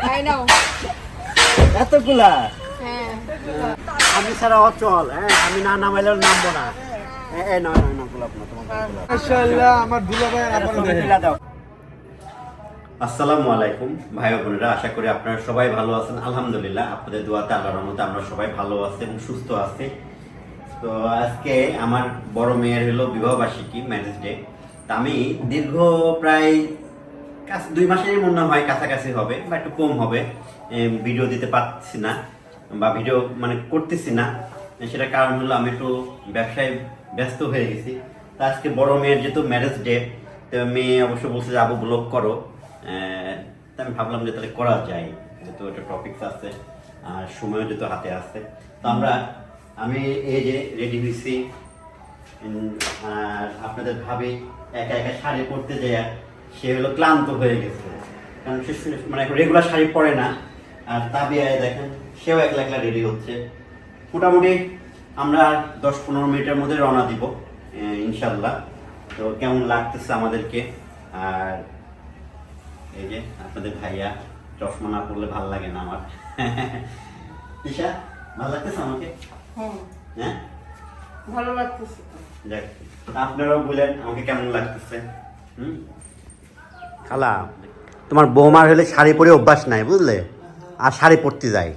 তাই নাও এতগুলা? হ্যাঁ। আমি ছাড়া অচল হ্যাঁ আমি না নামাইলেও নামবো না। এ এ, নয় নয় না গোলাপ না মাশাআল্লাহ আমার দুলাভাই আবার ছবি দাও। আসসালামু আলাইকুম ভাই বোনেরা আশা করি আপনারা সবাই ভালো আছেন। আলহামদুলিল্লাহ আপনাদের দোয়াতে আল্লাহর রহমতে আমরা সবাই ভালো আছি এবং সুস্থ আছি। তো আজকে আমার বড় মেয়ের হলো বিবাহ বার্ষিকী ম্যারেজ ডে তা আমি দীর্ঘ প্রায় দুই মাসের মনে হয় কাছাকাছি হবে বা একটু কম হবে। ভিডিও দিতে পারছি না বা ভিডিও মানে করতেছি না। সেটার কারণ হলো আমি একটু ব্যবসায় ব্যস্ত হয়ে গেছি। তা আজকে বড় মেয়ের যেহেতু ম্যারেজ ডে তো মেয়ে অবশ্য বলছে যে, আবু ব্লগ করো। তা আমি ভাবলাম যে, তাহলে করা যায়। যেহেতু একটা টপিকস আছে, আর সময়ও যেহেতু হাতে আছে। তো আমরা, আমি এই যে রেডি হয়েছি। আর আপনাদের ভাবি একা একা শাড়ি পরতে যায় সে হলো ক্লান্ত হয়ে গেছে। কারণ সে মানে রেগুলার শাড়ি পরে না। আর তাবিয়ায় দেখেন সেও একলা একলা রেডি হচ্ছে। মোটামুটি আমরা দশ পনেরো মিনিটের মধ্যে রওনা দিব ইনশাল্লাহ তো কেমন লাগতেছে আমাদেরকে? আর এই যে আপনাদের ভাইয়া চশমা না পরলে ভালো লাগে না আমার। ঈশা ভালো লাগতেছে আমাকে? হ্যাঁ। হ্যাঁ? ভালো লাগতেছে। যাক আপনারাও বলেন আমাকে কেমন লাগতেছে। হুম? খালা, তোমার বৌমার হলে শাড়ি পরে অভ্যাস নাই, বুঝলে? আর শাড়ি পরতে যাই।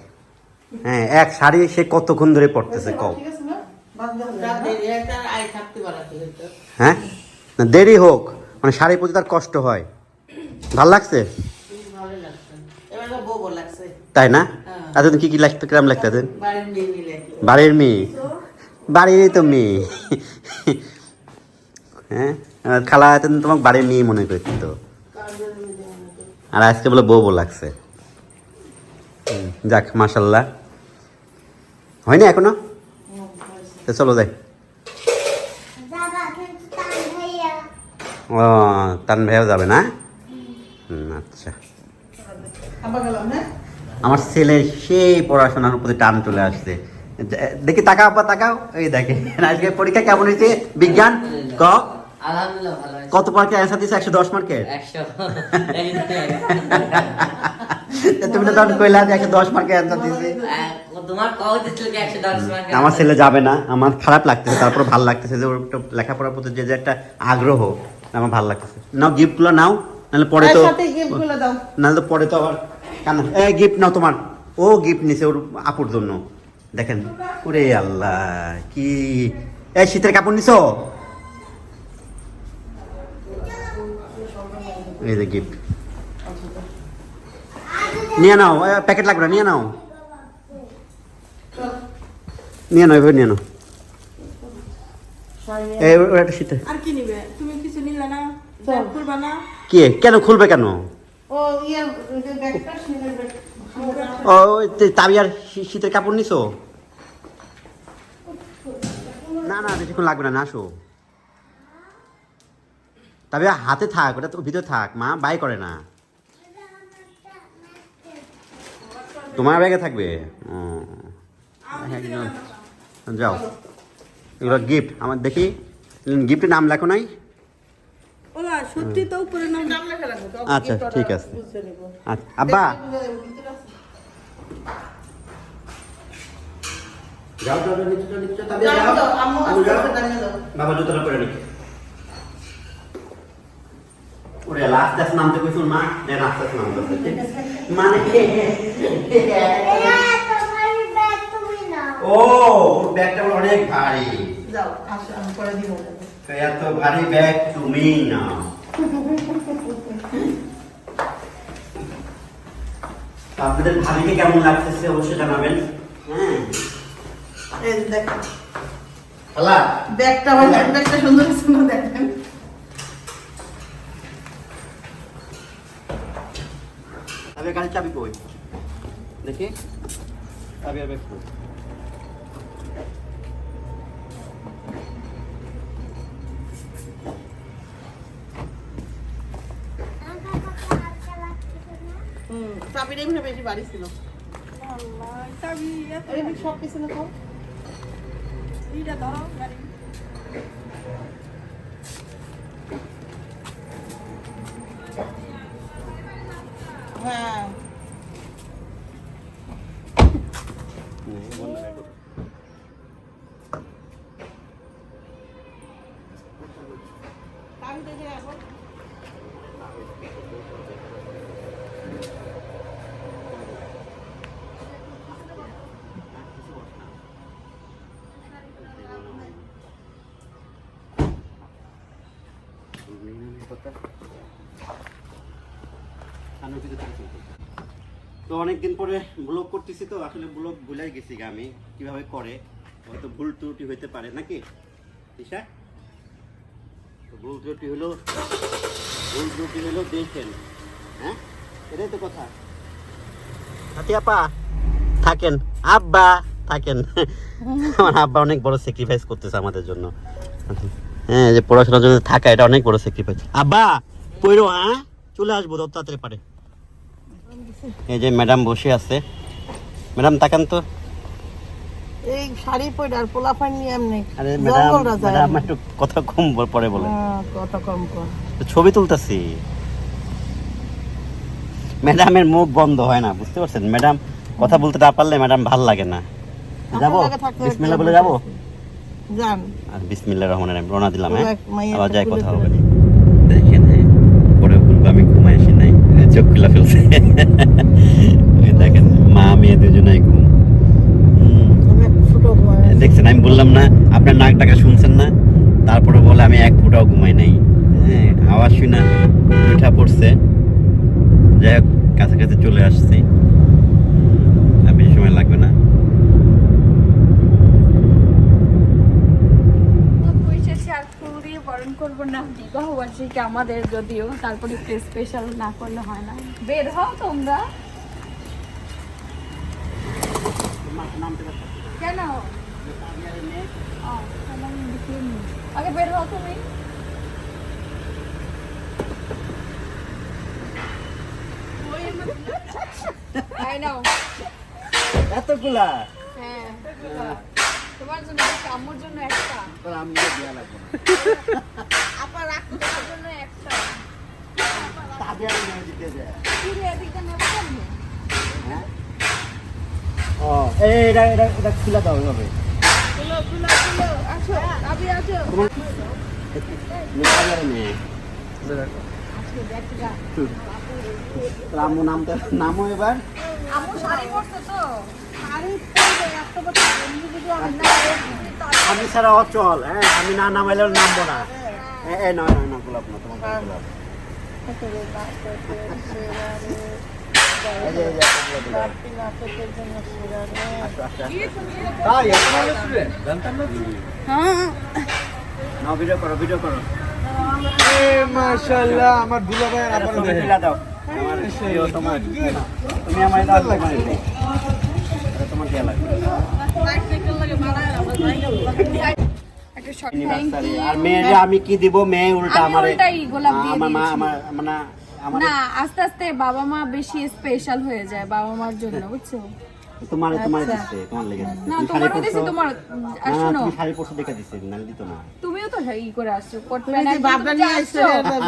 হ্যাঁ এক শাড়ি সে কতক্ষণ ধরে পড়তেছে কও। হ্যাঁ? না, দেরি হোক মানে শাড়ি পরতে তার কষ্ট হয়। ভালো লাগছে? তাই না? এতদিন কি কি লাগতো, কিরম লাগতো বাড়ির মেয়ে। বাড়িরই তো মেয়ে। হ্যাঁ? খালা এতদিন তোমাকে বাড়ির মেয়ে মনে করতো। আর আজকে বলে বউ বউ লাগছে। যাক মাসাল্লাহ হয়নি এখনও? চলো যাই। ও তান ভাইও যাবে না? হুম, আচ্ছা। আমার ছেলে সেই পড়াশোনার প্রতি টান চলে আসছে। দেখি তাকাও আপা তাকাও। এই দেখে আজকে পরীক্ষা কেমন হয়েছে? বিজ্ঞান? ক? আলহামদুলিল্লাহ ভালো আছে। কত মার্কের অ্যান্সার দিচ্ছে একশো দশ একশো। তুমি তো তখন কইলা যে একশো দশ মার্কের অ্যান্সার মার্ক আমার ছেলে যাবে না আমার খারাপ লাগতেছে তারপর ভালো লাগতেছে যে ওর একটা লেখাপড়ার প্রতি যে যে একটা আগ্রহ আমার ভালো লাগতেছে। নাও গিফটগুলো নাও নাহলে পরে তো নাহলে তো পরে তো আবার কেন এই গিফট নাও তোমার। ও গিফট নিছে ওর আপুর জন্য। দেখেন ওরে আল্লাহ কি এই শীতের কাপড় নিছো? এই যে গিফট নিয়ে নাও প্যাকেট লাগবে না নিয়ে নাও। নিয়ে নাও এভাবে নিয়ে নাও। কি নিবে? তুমি কিছু নিলে না? ব্যাগ খুলবা না? কে? কেন খুলবে কেন? ও ইয়ে তাবিয়ার শীতের কাপড় নিছো? না না বেশিক্ষণ লাগবে না না আসো। তাবিয়া হাতে থাক ওটা তো ভিতরে থাক মা বাই করে না। তোমার ব্যাগে থাকবে? হ্যাঁ। যাও। এগুলো গিফট আমার দেখি গিফটের নাম লেখো নাই? সত্যি তো উপরে নাম নাম লেখা রাখব আচ্ছা ঠিক আছে। আচ্ছা আব্বা। যাও যাও নিচে যাও, নিচে। বাবা জুতোটা পরে নিচ্ছে। ওরে লাস্ট আস নামতে কইছুন মা নে নামতে মানে ও ওর ব্যাগটা বলে অনেক ভারী। যাও আসো আমি পরে দিব তো এত ভারী ব্যাগ তুমি না আপনাদের ভাবিকে কেমন লাগতেছে অবশ্যই জানাবেন। হ্যাঁ। এই দেখো। ব্যাগটা হয় ব্যাগটা সুন্দর সুন্দর দেখেন তবে গাড়ির চাবি কই দেখি। চাবি আর ব্যাগ কই? হুম চাবিটা এমনি বেশি বাড়ি ছিল। সব কিছু না তো এইটা ধরো গাড়ি হ্যাঁ আমি দেখে এখন তো অনেকদিন পরে ব্লগ করতেছি তো, আসলে ব্লগ ভুলাই গেছি গা আমি, কীভাবে করে, হয়তো ভুল ত্রুটি হইতে পারে, নাকি? ঈশা? ভুল ত্রুটি হলো, ভুল ত্রুটি হলো দেখেন হ্যাঁ? এটাই তো কথা। থাকেন। আব্বা, থাকেন। আমার আব্বা অনেক বড় স্যাক্রিফাইস করতেছে আমাদের জন্য। হ্যাঁ যে পড়াশোনার জন্য থাকা এটা অনেক বড় স্যাক্রিফাইস আব্বা পড়ো হ্যাঁ? চলে আসব যত তাড়াতাড়ি পারে। এই যে ম্যাডাম বসে আছে। ম্যাডাম তাকান তো। এই শাড়ি পরে আর পোলাপান নিয়ে এমনি আরে ম্যাডাম ম্যাডাম একটু কথা কম পরে বলে হ্যাঁ, কত কম তো ছবি তুলতেছি। ম্যাডামের মুখ বন্ধ হয় না বুঝতে পারছেন? ম্যাডাম কথা বলতে না পারলে ম্যাডাম ভালো লাগে না। যাব? বিসমিল্লাহ বলে যাব? যান। আর বিসমিল্লাহ রহমানের রহিম রওনা দিলাম হ্যাঁ? আবার যাই কথা হবে দেখেন হ্যাঁ? পরে বলব আমি ঘুমাই আসি নাই চোখ খুলে ফেলছে। দেখেন মা মেয়ে দুজনেই ঘুম। দেখছেন আমি বললাম না আপনার নাক ডাকা শুনছেন না? তারপরে বলে আমি এক ফুটাও ঘুমাই নাই। হ্যাঁ আওয়াজ শুই না উঠা পড়ছে। যাই হোক কাছাকাছি চলে আসছি আর বেশি সময় লাগবে না পরিশেষে আর ফুল দিয়ে বরণ করব না বিবাহ বার্ষিকী আমাদের যদিও তারপরে একটু স্পেশাল না করলে হয় না। বের হও তোমরা। কেন। আগে বের হও তুমি। এতগুলা? হ্যাঁ তোমার জন্য একটা আম্মুর জন্য একটা। আমি দেওয়া লাগবে না। আপা রাখো। তোমার জন্য একটা। তাদের আমি নিয়ে দিতে যায় এদিকটা নেব কেমনে? ও এই এটা এটা এটা খুলে দাও হবে খুলো, খুলো, খুলো। আসো, আবি আসো। রামু নামটা নামো এবার। শাড়ি পরছে তো। আমি না ছাড়া অচল হ্যাঁ? আমি না নামাইলেও নামবো না। নয় না গোলাপ না তোমার গোলাপ না মাশাআল্লাহ আমার তুমি তুলে দাও। আমার তুমি আমার আর মেয়েরে আমি কি দিব? মেয়ে উল্টা আমি আমারে উল্টাই গোলাপ দিয়ে আমার মা দিয়েছি। আমার মানে আমার না আস্তে আস্তে বাবা মা বেশি স্পেশাল হয়ে যায় বাবা মার জন্য বুঝছ? তোমার তোমার আচ্ছা। তোমার লেগে দিচ্ছে না দিছি তোমার না শোনো। তুমি শাড়ি পরছো দেখে দিচ্ছে নালে দিত না। তুমিও তো ই করে আসছো কোট তুমি প্যান্ট যে একদম বাবরা তুমি যে নিয়ে আসছো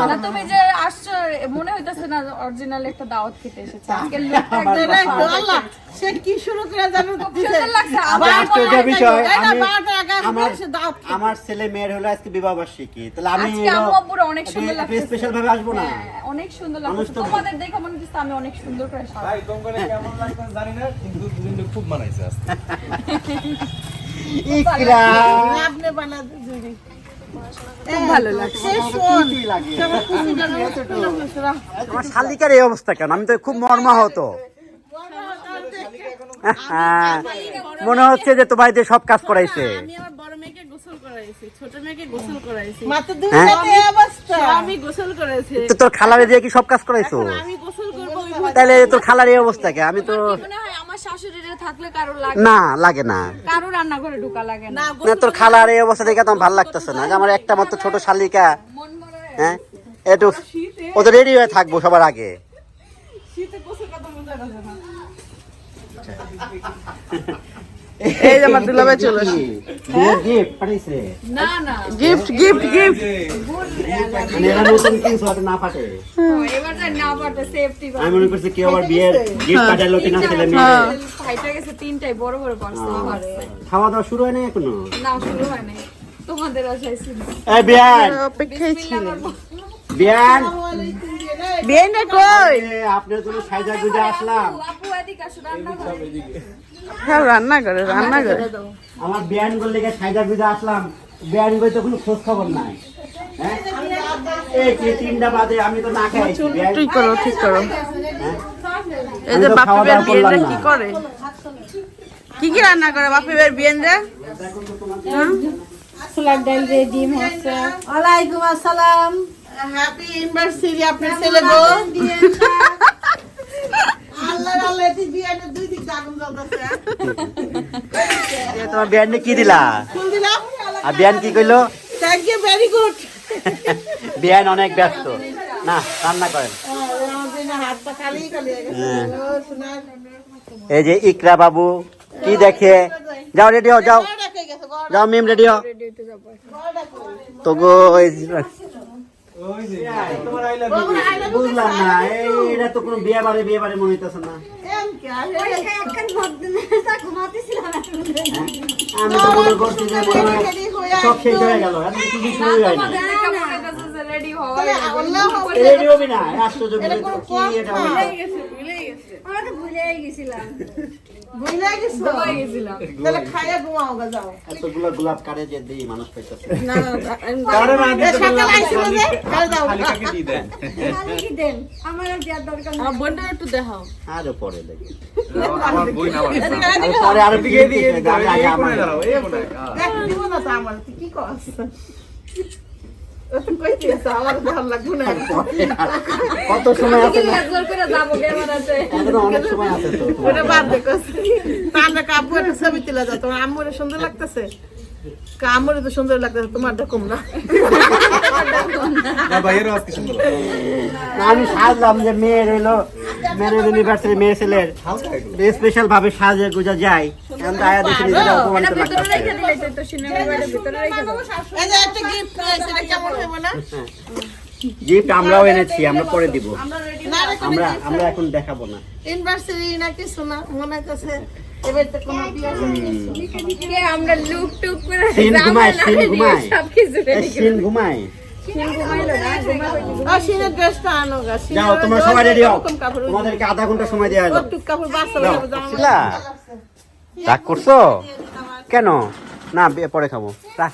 না তুমি যে আসছো মনে হইতাছে না অরিজিনাল একটা দাওয়াত খেতে এসেছে। আজকে লোকটা আল্লাহ, সে কি শুরু করে জানো দিছে? সুন্দর লাগছে আবার আমার আশ্চর্য মনে হয় বিষয় আমার। আমার ছেলে মেয়ের হলো আজকে বিবাহ বার্ষিকী তাহলে আমি আজকে আম্মু আব্বুরা অনেক সুন্দর লাগছে স্পেশাল ভাবে আসব না। হ্যাঁ, অনেক সুন্দর লাগছে তোমাদের দেখে মনে হচ্ছে আমি অনেক সুন্দর করে ভাই তোমাকে কেমন লাগতো জানি না কিন্তু দুদিন খুব মানাইছে আজকে। ইকরা। আপনি বানাতে জুড়ি। শালিকার এই অবস্থা কেন? আমি তো খুব মর্মা হতো হ্যাঁ, মনে হচ্ছে যে তোমার দিয়ে সব কাজ করাইছে। হ্যাঁ? সাথে এই অবস্থা। আমি গোসল করেছি তো তোর খালারে দিয়ে কি সব কাজ করাইছো? আমি গোসল করব ওই ভয়- তাহলে তোর খালার এই অবস্থা কে? আমি তো শাশুড়িরা থাকলে কারও লাগে না। লাগে না। কারও রান্নাঘরে ঢোকা লাগে না। না তোর খালার এই অবস্থা দেখে তো ভালো লাগতেছে না। যে আমার একটা মাত্র ছোট শালিকা। হ্যাঁ একটু ও তো রেডি হয়ে থাকব সবার আগে। শীতে গোসল কত মজা লাগে না। এই যে আমার দুলাভাই চলে আসছে। গিফট পাঠিয়েছে না না। গিফট গিফট গিফট মানে এরা নতুন কিনছো যাতে না ফাটে। এবার যা না পারতে সেফটি আমি মনে করছি কেউ আবার বিয়ের গিফট পাঠালো কিনা ছেলে মেয়ে ফাইটা গেছে তিনটাই বড় বড় খাওয়া দাওয়া শুরু হয় না এখনও? না শুরু হয় নাই। তোমাদের আশায় ছিল। বিয়ান! বিয়ান বিয়ে না কই আপনার জন্য সাইজা গুজা আসলাম করে হ্যাঁ রান্না করে রান্না করে আমার বিয়ান বললে গিয়ে সাইজা গুজা আসলাম। বিয়ান বই তো কোনো খোঁজ খবর নাই। হ্যাঁ? এই কি তিনটা বাজে আমি তো না খাই ঠিক করো ঠিক করো। হ্যাঁ? এই যে আমি তো বাপি বের বিয়েনরা কি করে? কি কি রান্না করে বাপি বের বিয়েনরা ছোলার ডাল দিয়ে ডিম হচ্ছে ওয়ালাইকুম আসসালাম। হ্যাপি ইউনিভার্সিটি আপনার ছেলে গো আল্লাহ আল্লাহ এটি বিয়ানের দুই দিক আগুন জ্বলতেছে এ, তোমার বিয়ান কি দিলা? আর বিয়ান কি কইলো? থ্যাংক ইউ ভেরি গুড বিয়ান অনেক ব্যস্ত। না রান্না করেন। হয়ে হ্যাঁ। এই যে ইকরা বাবু কি দেখে? যাও রেডি হও যাও। যাও মিম রেডি হও। তো গো বুঝলাম না এই এটা তো কোনো বিয়ে বাড়ি বিয়ে বাড়ি মনে হইতেছে না আমি তো মনে করছি যে সব শেষ হয়ে গেল কিছু শুরু হয় না রেডি হওয়া রেডি হবি। না আশ্চর্য কি এটা হলো? আমরা তো ভুলেই গেছিলাম। ভুলে গেছো তাহলে খাইয়া ঘুমাও গা যাও। এতগুলো গোলাপ কাটে যে দিই মানুষ পাইতেছে। না কারণ না আদি সকালে আইছিল যে কাল দাও। খালি কাকে দেন? খালি কি দেন? আমার আর দেওয়ার দরকার নেই। আমার একটু দেখাও। আরও পরে দেখি। আমার বই না আমার আর এদিকে। পরে আরও দিকে দিকে দিকে আগে আগে আমার কোণে দাঁড়াও এই কোণে দেখ দিব না তো আমার তুই কি করছ কত সময় আছে? অনেক সময় আছে তো কাপু একটা ছবি তুলে তোমার আম্মুর সুন্দর লাগতেছে? কামড়ে তো সুন্দর লাগতেছে তোমারটা কম না। আমি সাজলাম যে মেয়ের হইল মেয়ের ইউনিভার্সিটি মেয়ে ছেলের স্পেশাল ভাবে সাজে গুজা যায়। এখন তো আয়া দেখি নিজেরা অপমানিত গিফট আমরাও এনেছি আমরা পরে দিব। না আমরা আমরা এখন দেখাবো না। ইউনিভার্সিটি না কিছু না মনে হইতেছে এবার তো কোনো বিয়ে আমরা লুক টুক করে সিন ঘুমায় সিন ঘুমায়। সব কিছু এই সিন ঘুমায়। যাও তোমরা সবাই রেডি হও তোমাদেরকে আধা ঘণ্টা সময় দেওয়া হলো। রাগ করছ? কেন? না বিয়ে পরে খাব। রাখ।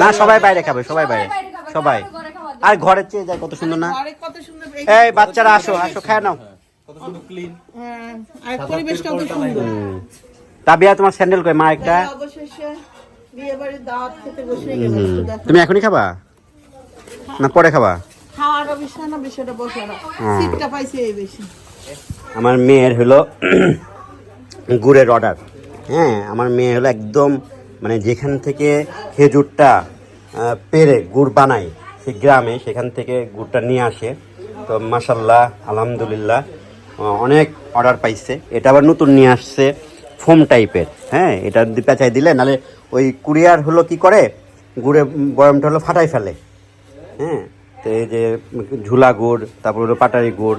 না সবাই বাইরে খাবে সবাই বাইরে সবাই। আর ঘরের চেয়ে যায় কত সুন্দর না? এই- বাচ্চারা আসো আসো খায় নাও। হ্যাঁ। তা বিয়া তোমার স্যান্ডেল কই? মা একটা? তুমি এখনই খাবা? না পরে খাবা? আমার মেয়ের হলো গুড়ের অর্ডার হ্যাঁ আমার মেয়ে হলো একদম মানে যেখান থেকে খেজুরটা পেরে গুড় বানায় সেই গ্রামে সেখান থেকে গুড়টা নিয়ে আসে। তো মাসাল্লাহ আলহামদুলিল্লাহ অনেক অর্ডার পাইছে। এটা আবার নতুন নিয়ে আসছে ফোম টাইপের হ্যাঁ এটা পেঁচাই দিলে নালে ওই কুরিয়ার হলো কি করে? গুড়ে বয়মটা হলো ফাটাই ফেলে। হ্যাঁ? তো এই যে ঝুলা গুড় তারপর হলো পাটারি গুড়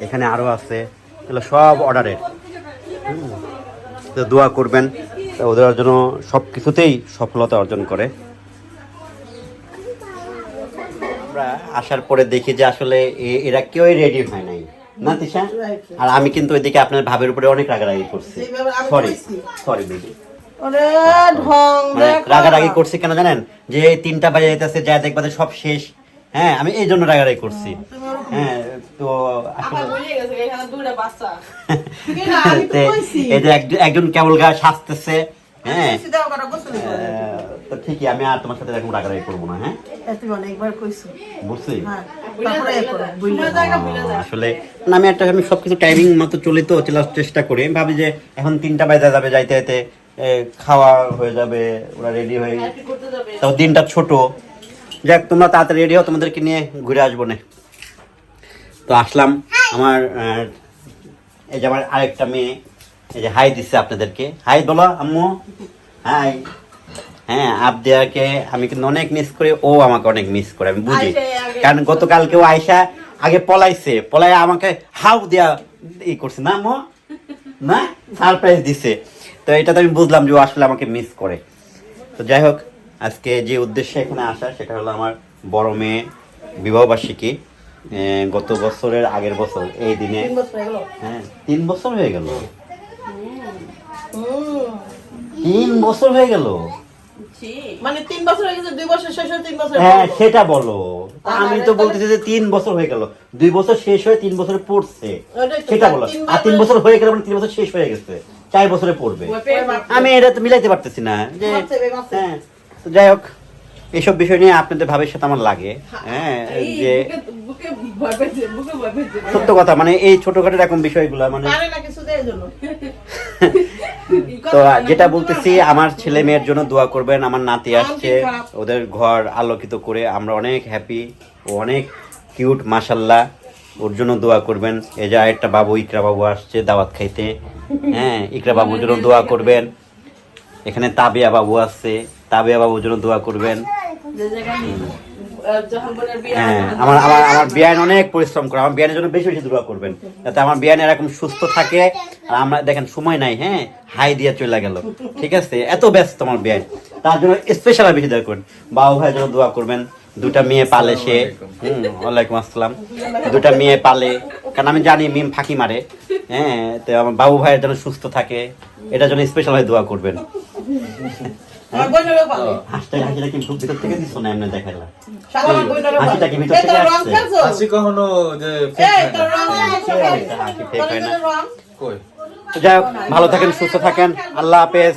এখানে আরও আছে। এগুলো সব অর্ডারের। তো দোয়া করবেন তো ওদের জন্য সব কিছুতেই সফলতা অর্জন করে। আমরা আসার পরে দেখি যে আসলে এ- এরা কেউই রেডি হয় নাই। না তিশা? আর আমি কিন্তু ওইদিকে আপনার ভাবের উপরে অনেক রাগারাগি করছি। সরি সরি দেখ রাগারাগি করছি কেন জানেন? যে তিনটা বাজে যাইতেছে যা দেখবা সব শেষ। হ্যাঁ আমি এই জন্য রাগারাগি করছি। হ্যাঁ তো আমি তো। এই যে একজন- একজন কেবল গা সাজতেছে হ্যাঁ। তো ঠিকই আমি আর তোমার সাথে এরকম রাগারাগি করব না হ্যাঁ? বুঝছি? হ্যাঁ আসলে না আমি একটা আমি সবকিছু টাইমিং মতো চলে তো চলার চেষ্টা করি। ভাবি যে এখন তিনটা বাজে যাবে যাইতে যাইতে। খাওয়া হয়ে যাবে ওরা রেডি হয়ে তাও দিনটা ছোট। যাক তোমরা তাড়াতাড়ি রেডি হও তোমাদেরকে নিয়ে ঘুরে আসব না। তো আসলাম আমার এই যে আমার আরেকটা মেয়ে এই যে হাই দিচ্ছে আপনাদেরকে। হাই বলো আম্মু। হাই হ্যাঁ আবদিয়াকে আমি কিন্তু অনেক মিস করি ও আমাকে অনেক মিস করে আমি বুঝি। কারণ গতকালকেও আয়সা আগে পলাইছে পলাই আমাকে হাউ দেয়া ই করছে না আম্মু? না? সারপ্রাইজ দিছে। তো এটা তো আমি বুঝলাম যে ও আসলে আমাকে মিস করে। তো যাই হোক আজকে যে উদ্দেশ্যে এখানে আসা সেটা হলো আমার বড় মেয়ে বিবাহবার্ষিকী। গত বছরের আগের বছর এই দিনে তিন বছর হয়ে গেল। হ্যাঁ তিন বছর হয়ে গেল? তিন বছর হয়ে গেল? মানে তিন বছর হয়ে গেছে দুই বছর শেষ হয়ে তিন বছর হ্যাঁ সেটা বলো। আমি তো বলতেছি যে তিন বছর হয়ে গেল। দুই বছর শেষ হয়ে তিন বছর পড়ছে। সেটা বলো। আর তিন বছর হয়ে গেল মানে তিন বছর শেষ হয়ে গেছে। চার বছরে পড়বে। আমি এটা তো মিলাইতে পারতেছি না। যে। হ্যাঁ যাই হোক এইসব বিষয় নিয়ে আপনাদের ভাবের সাথে আমার লাগে। হ্যাঁ যে ভয় পেয়েছে সত্য কথা মানে এই ছোটখাটো এরকম বিষয়গুলো মানে তো যেটা বলতেছি আমার ছেলে মেয়ের জন্য দোয়া করবেন আমার নাতি আসছে ওদের ঘর আলোকিত করে আমরা অনেক হ্যাপি ও অনেক কিউট মাসাল্লাহ ওর জন্য দোয়া করবেন। এই যে আরেকটা বাবু ইকরা বাবু আসছে দাওয়াত খাইতে। হ্যাঁ ইকরা বাবুর জন্য দোয়া করবেন। এখানে তাবিয়া বাবু আসছে। তাবিয়া বাবুর জন্য দোয়া করবেন। হ্যাঁ আমার আমার আমার বিয়ান অনেক পরিশ্রম করে। আমার বিয়ানের জন্য বেশি বেশি দোয়া করবেন। যাতে আমার বিয়ান এরকম সুস্থ থাকে। আর আমরা দেখেন সময় নাই হ্যাঁ? হাই দিয়ে চলে গেল। ঠিক আছে? এত ব্যস্ত আমার বিয়ান তার জন্য স্পেশাল বেশি দোয়া করবেন বাবু ভাইয়ের জন্য দোয়া করবেন। দুটা মেয়ে পালে সে। হুম ওয়ালাইকুম আসসালাম। দুটা মেয়ে পালে। কারণ আমি জানি মিম ফাঁকি মারে। হ্যাঁ তো আমার বাবু ভাইয়ের জন্য সুস্থ থাকে। এটার জন্য স্পেশাল ভাবে দোয়া করবেন। হয় না। রং কই? তো যাই হোক ভালো থাকেন সুস্থ থাকেন। আল্লাহ হাফেজ।